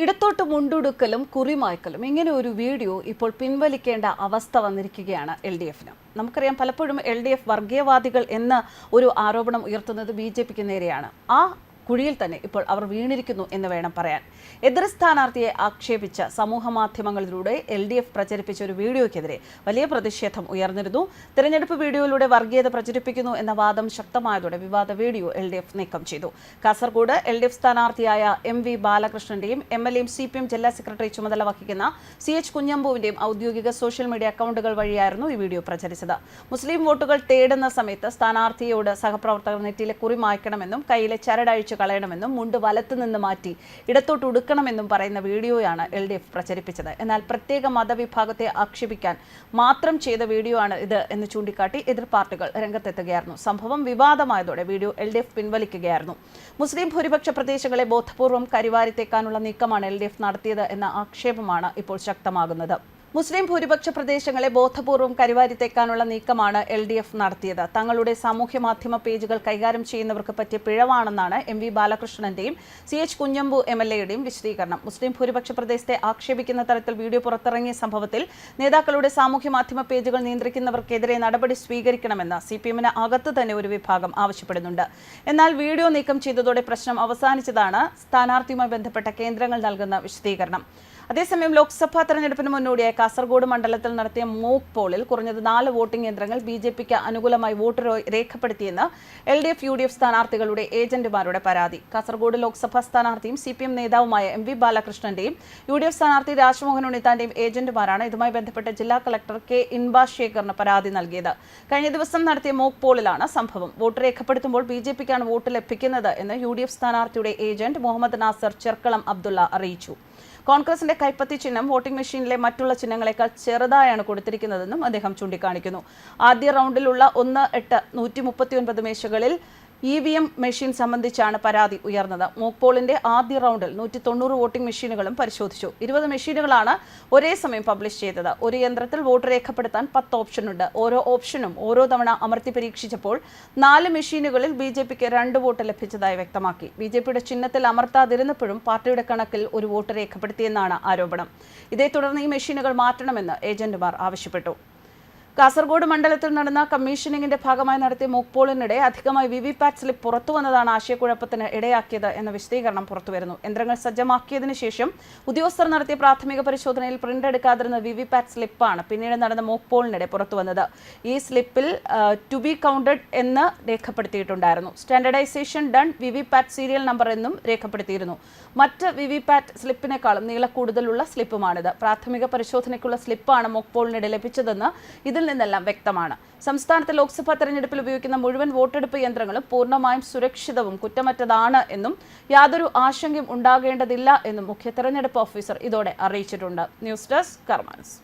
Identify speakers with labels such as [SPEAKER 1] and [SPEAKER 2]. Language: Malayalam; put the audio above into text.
[SPEAKER 1] ഇടത്തോട്ട് മുണ്ടുടുക്കലും കുറിമായ്ക്കലും. ഇങ്ങനെ ഒരു വീഡിയോ ഇപ്പോൾ പിൻവലിക്കേണ്ട അവസ്ഥ വന്നിരിക്കുകയാണ് എൽ ഡി എഫിന്. നമുക്കറിയാം പലപ്പോഴും എൽ ഡി എഫ് വർഗീയവാദികൾ എന്ന ഒരു ആരോപണം ഉയർത്തുന്നത് ബി ജെ പിക്ക് നേരെയാണ്. ആ കുഴിയിൽ തന്നെ ഇപ്പോൾ അവർ വീണിരിക്കുന്നു എന്ന് വേണം പറയാൻ. എതിർ സ്ഥാനാർത്ഥിയെ ആക്ഷേപിച്ച സമൂഹ മാധ്യമങ്ങളിലൂടെ എൽ ഡി എഫ് പ്രചരിപ്പിച്ച ഒരു വീഡിയോയ്ക്കെതിരെ വലിയ പ്രതിഷേധം ഉയർന്നിരുന്നു. തെരഞ്ഞെടുപ്പ് വീഡിയോയിലൂടെ വർഗീയത പ്രചരിപ്പിക്കുന്നു എന്ന വാദം ശക്തമായതോടെ വിവാദ വീഡിയോ എൽ ഡി എഫ് നീക്കം ചെയ്തു. കാസർഗോഡ് എൽ ഡി എഫ് സ്ഥാനാർത്ഥിയായ എം വി ബാലകൃഷ്ണന്റെയും എം എൽ എയും സി പി എം ജില്ലാ സെക്രട്ടറി ചുമതല വഹിക്കുന്ന സി എച്ച് കുഞ്ഞമ്പുവിന്റെയും ഔദ്യോഗിക സോഷ്യൽ മീഡിയ അക്കൗണ്ടുകൾ വഴിയായിരുന്നു ഈ വീഡിയോ പ്രചരിച്ചത്. മുസ്ലിം വോട്ടുകൾ തേടുന്ന സമയത്ത് സ്ഥാനാർത്ഥിയോട് സഹപ്രവർത്തകർ നെറ്റിയിലെ കുറി മായ്ക്കണമെന്നും കയ്യിലെ ചരടഴിച്ചു കളയണമെന്നും മുണ്ട് വലത്തു നിന്ന് മാറ്റി ഇടത്തോട്ട് ഉടുക്കണമെന്നും പറയുന്ന വീഡിയോയാണ് എൽ ഡി എഫ് പ്രചരിപ്പിച്ചത്. എന്നാൽ പ്രത്യേക മതവിഭാഗത്തെ ആക്ഷേപിക്കാൻ മാത്രം ചെയ്ത വീഡിയോ ആണ് ഇത് എന്ന് ചൂണ്ടിക്കാട്ടി എതിർ പാർട്ടികൾ രംഗത്തെത്തുകയായിരുന്നു. സംഭവം വിവാദമായതോടെ വീഡിയോ എൽ ഡി എഫ് പിൻവലിക്കുകയായിരുന്നു. മുസ്ലിം ഭൂരിപക്ഷ പ്രദേശങ്ങളെ ബോധപൂർവം കരിവാരിത്തേക്കാനുള്ള നീക്കമാണ് എൽ ഡി എഫ് നടത്തിയത് എന്ന ആക്ഷേപമാണ് ഇപ്പോൾ ശക്തമാകുന്നത്. മുസ്ലിം ഭൂരിപക്ഷ പ്രദേശങ്ങളെ ബോധപൂർവം കരിവാരിത്തേക്കാനുള്ള നീക്കമാണ് എൽ ഡി എഫ് നടത്തിയത്. തങ്ങളുടെ സാമൂഹ്യ മാധ്യമ പേജുകൾ കൈകാര്യം ചെയ്യുന്നവർക്ക് പറ്റിയ പിഴവാണെന്നാണ് M V ബാലകൃഷ്ണന്റെയും C H Kunhambu M L എയുടെയും വിശദീകരണം. മുസ്ലിം ഭൂരിപക്ഷ പ്രദേശത്തെ ആക്ഷേപിക്കുന്ന തരത്തിൽ വീഡിയോ പുറത്തിറങ്ങിയ സംഭവത്തിൽ നേതാക്കളുടെ സാമൂഹ്യ മാധ്യമ പേജുകൾ നിയന്ത്രിക്കുന്നവർക്കെതിരെ നടപടി സ്വീകരിക്കണമെന്ന് സി പി എമ്മിന് അകത്ത് തന്നെ ഒരു വിഭാഗം ആവശ്യപ്പെടുന്നുണ്ട്. എന്നാൽ വീഡിയോ നീക്കം ചെയ്തതോടെ പ്രശ്നം അവസാനിച്ചതാണ് സ്ഥാനാർത്ഥിയുമായി ബന്ധപ്പെട്ട കേന്ദ്രങ്ങൾ നൽകുന്ന വിശദീകരണം. അതേസമയം ലോക്സഭാ തെരഞ്ഞെടുപ്പിന് മുന്നോടിയായി കാസർഗോഡ് മണ്ഡലത്തിൽ നടത്തിയ മോക്ക് പോളിൽ കുറഞ്ഞത് നാല് വോട്ടിംഗ് യന്ത്രങ്ങൾ ബി ജെ പിക്ക് അനുകൂലമായി vote രേഖപ്പെടുത്തിയെന്ന് L D F U D F സ്ഥാനാർത്ഥികളുടെ ഏജന്റുമാരുടെ പരാതി. കാസർഗോഡ് ലോക്സഭാ സ്ഥാനാർത്ഥിയും സി പി എം നേതാവുമായ എം വി ബാലകൃഷ്ണന്റെയും യു ഡി എഫ് സ്ഥാനാർത്ഥി രാജ്മോഹൻ ഉണ്ണിത്താന്റെയും ഏജന്റുമാരാണ് ഇതുമായി ബന്ധപ്പെട്ട് ജില്ലാ കളക്ടർ കെ ഇൻബാ ശേഖറിന് പരാതി നൽകിയത്. കഴിഞ്ഞ ദിവസം നടത്തിയ മോക്ക് പോളിലാണ് സംഭവം. വോട്ട് രേഖപ്പെടുത്തുമ്പോൾ ബി ജെ പിക്കാണ് വോട്ട് ലഭിക്കുന്നത് എന്ന് യു ഡി എഫ് സ്ഥാനാർത്ഥിയുടെ ഏജന്റ് മുഹമ്മദ് നാസർ ചെർക്കളം അബ്ദുള്ള അറിയിച്ചു. കോൺഗ്രസിന്റെ കൈപ്പത്തി ചിഹ്നം വോട്ടിംഗ് മെഷീനിലെ മറ്റുള്ള ചിഹ്നങ്ങളെക്കാൾ ചെറുതായാണ് കൊടുത്തിരിക്കുന്നതെന്നും അദ്ദേഹം ചൂണ്ടിക്കാണിക്കുന്നു. ആദ്യ റൗണ്ടിലുള്ള ഒന്ന് എട്ട് നൂറ്റി മുപ്പത്തിയൊൻപത് മേശകളിൽ ഇ വി എം മെഷീൻ സംബന്ധിച്ചാണ് പരാതി ഉയർന്നത്. മോക്ക് പോളിന്റെ ആദ്യ റൗണ്ടിൽ നൂറ്റി തൊണ്ണൂറ് വോട്ടിംഗ് മെഷീനുകളും പരിശോധിച്ചു. ഇരുപത് മെഷീനുകളാണ് ഒരേ സമയം പബ്ലിഷ് ചെയ്തത്. ഒരു യന്ത്രത്തിൽ വോട്ട് രേഖപ്പെടുത്താൻ പത്ത് ഓപ്ഷനുണ്ട് ഓരോ ഓപ്ഷനും ഓരോ തവണ അമർത്തി പരീക്ഷിച്ചപ്പോൾ നാല് മെഷീനുകളിൽ ബി ജെ പിക്ക് രണ്ട് വോട്ട് ലഭിച്ചതായി വ്യക്തമാക്കി. ബി ജെ പിയുടെ ചിഹ്നത്തിൽ അമർത്താതിരുന്നപ്പോഴും പാർട്ടിയുടെ കണക്കിൽ ഒരു വോട്ട് രേഖപ്പെടുത്തിയെന്നാണ് ആരോപണം. ഇതേ തുടർന്ന് ഈ മെഷീനുകൾ മാറ്റണമെന്ന് ഏജന്റുമാർ ആവശ്യപ്പെട്ടു. കാസർഗോഡ് മണ്ഡലത്തിൽ നടന്ന കമ്മീഷനിങ്ങിന്റെ ഭാഗമായി നടത്തിയ മോക്ക് പോളിനിടെ അധികമായി വി വി പാറ്റ് സ്ലിപ്പ് പുറത്തു വന്നതാണ് ആശയക്കുഴപ്പത്തിന് ഇടയാക്കിയത് എന്ന വിശദീകരണം പുറത്തുവരുന്നു. യന്ത്രങ്ങൾ സജ്ജമാക്കിയതിനു ശേഷം ഉദ്യോഗസ്ഥർ നടത്തിയ പ്രാഥമിക പരിശോധനയിൽ പ്രിന്റ് എടുക്കാതിരുന്ന വി വി പാറ്റ് സ്ലിപ്പാണ് പിന്നീട് നടന്ന മോക്ക് പോളിനിടെ പുറത്തു ഈ സ്ലിപ്പിൽ ടു ബി കൗണ്ടഡ് എന്ന് രേഖപ്പെടുത്തിയിട്ടുണ്ടായിരുന്നു. Standardisation done V V PAT serial number എന്നും രേഖപ്പെടുത്തിയിരുന്നു. മറ്റ് വി വി പാറ്റ് സ്ലിപ്പിനേക്കാളും നീളക്കൂടുതലുള്ള സ്ലിപ്പുമാണിത്. പ്രാഥമിക പരിശോധനയ്ക്കുള്ള സ്ലിപ്പാണ് മോക്ക് പോളിനിടെ ലഭിച്ചതെന്ന് ഇതിൽ നിന്നെല്ലാം വ്യക്തമാണ്. സംസ്ഥാനത്തെ ലോക്സഭാ തെരഞ്ഞെടുപ്പിൽ ഉപയോഗിക്കുന്ന മുഴുവൻ വോട്ടെടുപ്പ് യന്ത്രങ്ങളും പൂർണമായും സുരക്ഷിതവും കുറ്റമറ്റതാണ് എന്നും യാതൊരു ആശങ്കയും ഉണ്ടാകേണ്ടതില്ല എന്നും മുഖ്യ തെരഞ്ഞെടുപ്പ് ഓഫീസർ ഇതോടെ അറിയിച്ചിട്ടുണ്ട്. News desk കർമാൻസ്